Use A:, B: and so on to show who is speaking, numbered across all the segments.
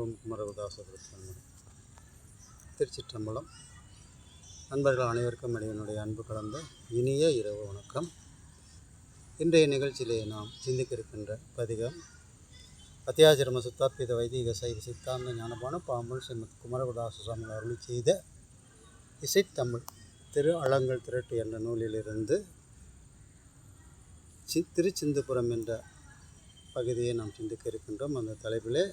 A: ஓம் குமரகுதாசபுரத்தன்மன் திருச்சிற்றம்பலம். நண்பர்கள் அனைவருக்கும் என்னுடைய அன்பு கலந்த இனிய இரவு வணக்கம். இன்றைய நிகழ்ச்சியிலே நாம் சிந்திக்க இருக்கின்ற பதிகம் அத்தியாசிரம சுத்தாத்வித வைதிக சைவ சித்தாந்த ஞானபான பாம்பன் ஸ்ரீமத் குமரகுதாச சுவாமி அருளி செய்த இசைத்தமிழ் திரு அலங்கல் திரட்டு என்ற நூலிலிருந்து சி திருச்சிந்துபுரம் என்ற பகுதியை நாம் சிந்திக்க இருக்கின்றோம். அந்த தலைப்பிலே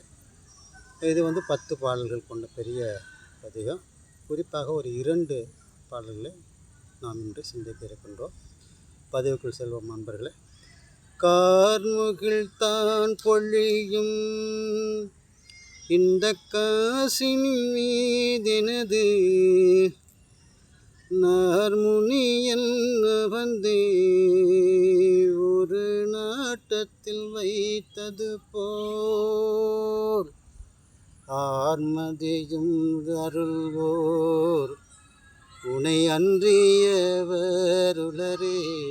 A: இது வந்து பத்து பாடல்கள் கொண்ட பெரிய பதிகம். குறிப்பாக ஒரு இரண்டு பாடல்களை நாம் இன்று சிந்திக்க இருக்கின்றோம். பதிவுக்குள் செல்வோம் நண்பர்களே. கார்முகில் தான் பொழியும் இந்த காசினி மீதெனது நார்முனியன் வந்தே ஒரு நாட்டத்தில் வைத்தது போல். ஆர்மதியும் அருள்வோர். உனை அன்றியவருளரே.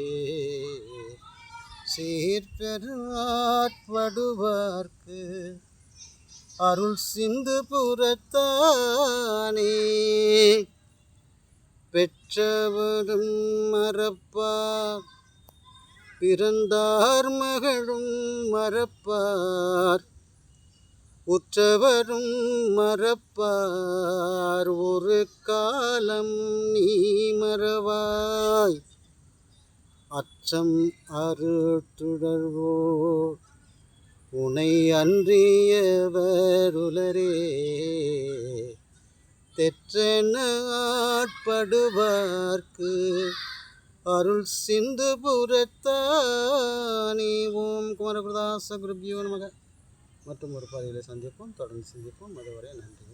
A: சீர்பெருவாட்படுவார்க்கு அருள் சிந்து புறத்தானே. பெற்றவரும் மறப்பார் பிறந்தார் மகளும் மறப்பார். உற்றவரும் மறப்பார். ஒரு காலம் நீ மறவாய். அச்சம் அருட்டுடர்வோ. உனை அன்றியவருளரே தெற்றென ஆட்படுவார்க்கு. அருள் சிந்து புறத்தானே ஓம் குமரகுருதாச குருபியோ நமக. மற்றும் ஒரு பதிவில் சந்திப்போம். தொடர்ந்து சந்திப்போம். அதுவரை நன்றி